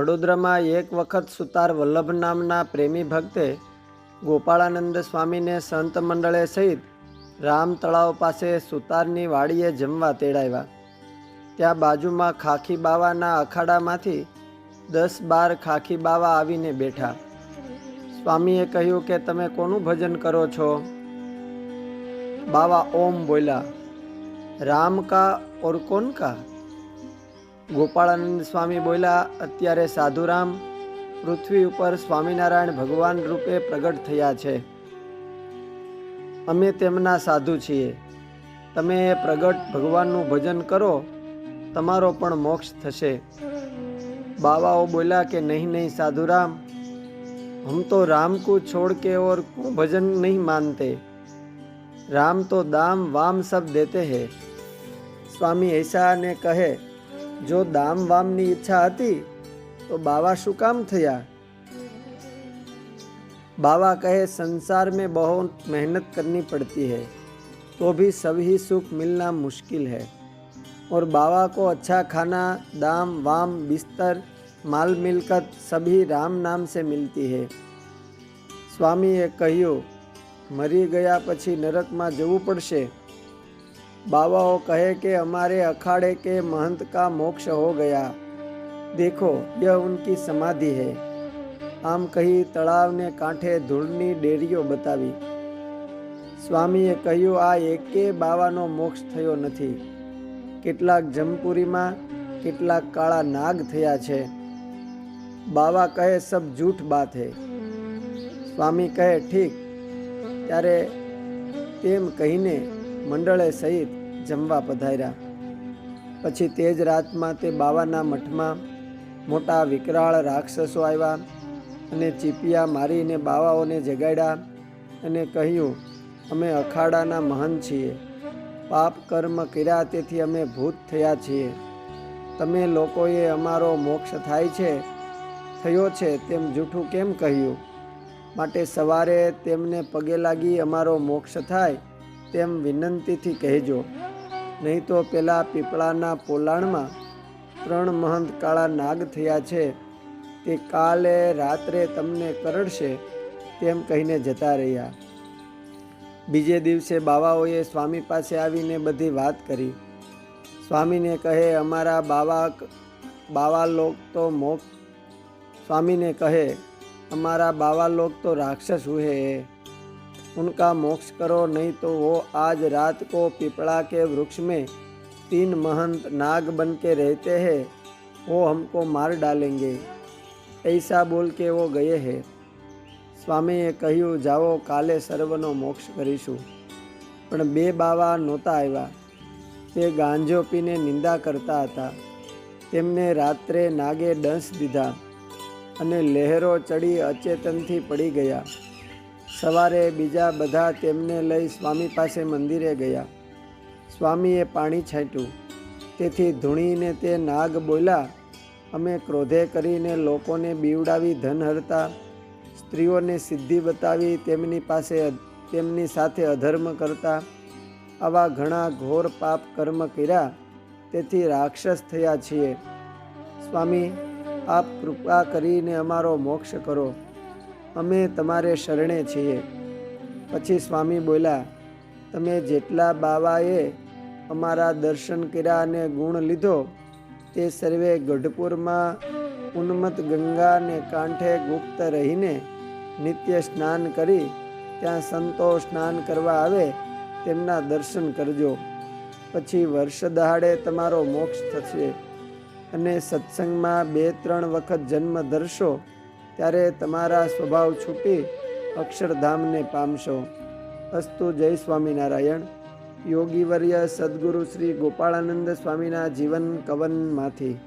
વડોદરામાં એક વખત સુતાર વલ્લભ નામના પ્રેમી ભક્તે ગોપાળાનંદ સ્વામીને સંત મંડળે સહિત રામ તળાવ પાસે સુતારની વાડીએ જમવા તેડાવ્યા. ત્યાં બાજુમાં ખાખી બાવાના અખાડામાંથી દસ બાર ખાખી બાવા આવીને બેઠા. સ્વામીએ કહ્યું કે, તમે કોનું ભજન કરો છો? બાવા ઓમ બોલ્યા, રામ કા ઓર કોન કા? ગોપાળાનંદ સ્વામી બોલ્યા, અત્યારે સાધુરામ પૃથ્વી ઉપર સ્વામિનારાયણ ભગવાન રૂપે પ્રગટ થયા છે. અમે તેમના સાધુ છીએ. તમે એ પ્રગટ ભગવાનનું ભજન કરો, તમારો પણ મોક્ષ થશે. બાવાઓ બોલ્યા કે, નહીં નહીં, સાધુરામ, હમ તો રામ કુ છોડ કે ઓર કુ ભજન નહીં માનતે. રામ તો દામ, વામ સબ દેતે હે. સ્વામી ઐસા ને કહે જો દામ વામની ઈચ્છા હતી તો બાવા શું કામ થયા बाबा कहे संसार में बहुत मेहनत करनी पड़ती है तो भी सभी सुख मिलना मुश्किल है और बाबा को अच्छा खाना दाम वाम बिस्तर माल मिलकत सभी राम नाम से मिलती है સ્વામીએ કહ્યું મરી ગયા પછી નરકમાં જવું પડશે બાવાઓ કહે કે અમારે અખાડે કે महंत का मोक्ष हो गया देखो यह उनकी समाधि है આમ કહી તળાવને કાંઠે ધૂળની ડેરીઓ બતાવી સ્વામીએ કહ્યું આ એકે બાવાનો મોક્ષ થયો નથી કેટલાક જમપુરીમાં કેટલાક કાળા નાગ થયા છે બાવા કહે સબ જૂઠ બાત હે સ્વામી કહે ઠીક ત્યારે તેમ કહીને મંડળે સહિત જમવા પધાર્યા. પછી તે જ રાતમાં તે બાવાના મઠમાં મોટા વિકરાળ રાક્ષસો આવ્યા અને ચીપિયા મારીને બાવાઓને જગાડ્યા અને કહ્યું, અમે અખાડાના મહંત છીએ. પાપ કર્મ કર્યા તેથી અમે ભૂત થયા છીએ. તમે લોકોએ અમારો મોક્ષ થાય છે, થયો છે તેમ જૂઠું કેમ કહ્યું? માટે સવારે તેમને પગે લાગી અમારો મોક્ષ થાય તેમ વિનંતીથી કહેજો. નહીં તો પેલા પીપળાના પોલાણમાં ત્રણ મહંત કાળા નાગ થયા છે. તે કાલે રાત્રે તમને કરડશે તેમ કહીને જતા રહ્યા. બીજે દિવસે બાવાઓએ સ્વામી પાસે આવીને બધી વાત કરી. સ્વામીને કહે, અમારા બાવા બાવા લોક તો મોક્ષ સ્વામીને કહે, અમારા બાવા લોક તો રાક્ષસ હુએ. उनका मोक्ष करो नहीं तो वो आज रात को पिपड़ा के वृक्ष में तीन महंत नाग बन के रहते हैं वो हमको मार डालेंगे ऐसा बोल के वो गए हैं સ્વામીએ કહ્યું જાઓ કાલે સર્વનો મોક્ષ કરીશું પણ બે બાવા નહોતા આવ્યા તે ગાંજો પીને નિંદા કરતા હતા તેમને રાત્રે નાગે ડંસ દીધા અને લહેરો ચડી અચેતનથી પડી ગયા સવારે બીજા બધા તેમને લઈ સ્વામી પાસે મંદિરે ગયા. સ્વામીએ પાણી છાંટ્યું. તેથી ધૂણીને તે નાગ બોલ્યા, અમે ક્રોધે કરીને લોકોને બીવડાવી ધન હરતા સ્ત્રીઓને સિદ્ધિ બતાવી તેમની પાસે તેમની સાથે અધર્મ કરતા. આવા ઘણા ઘોર પાપ કર્મ કર્યા, તેથી રાક્ષસ થયા છીએ. સ્વામી, આપ કૃપા કરીને અમારો મોક્ષ કરો. અમે તમારે શરણે છીએ. પછી સ્વામી બોલ્યા, તમે જેટલા બાવાએ અમારા દર્શન કર્યા અને ગુણ લીધો, તે સર્વે ગઢપુરમાં ઉન્મત ગંગાને કાંઠે ગુપ્ત રહીને નિત્ય સ્નાન કરી, ત્યાં સંતો સ્નાન કરવા આવે, તેમના દર્શન કરજો. પછી વર્ષ દહાડે તમારો મોક્ષ થશે. અને સત્સંગમાં બે ત્રણ વખત જન્મ ધરશો ત્યારે તમારા સ્વભાવ છૂટી અક્ષરધામને પામશો. અસ્તુ જય સ્વામિનારાયણ. યોગીવર્ય સદગુરુ શ્રી ગોપાળાનંદ સ્વામીના જીવન કવનમાંથી.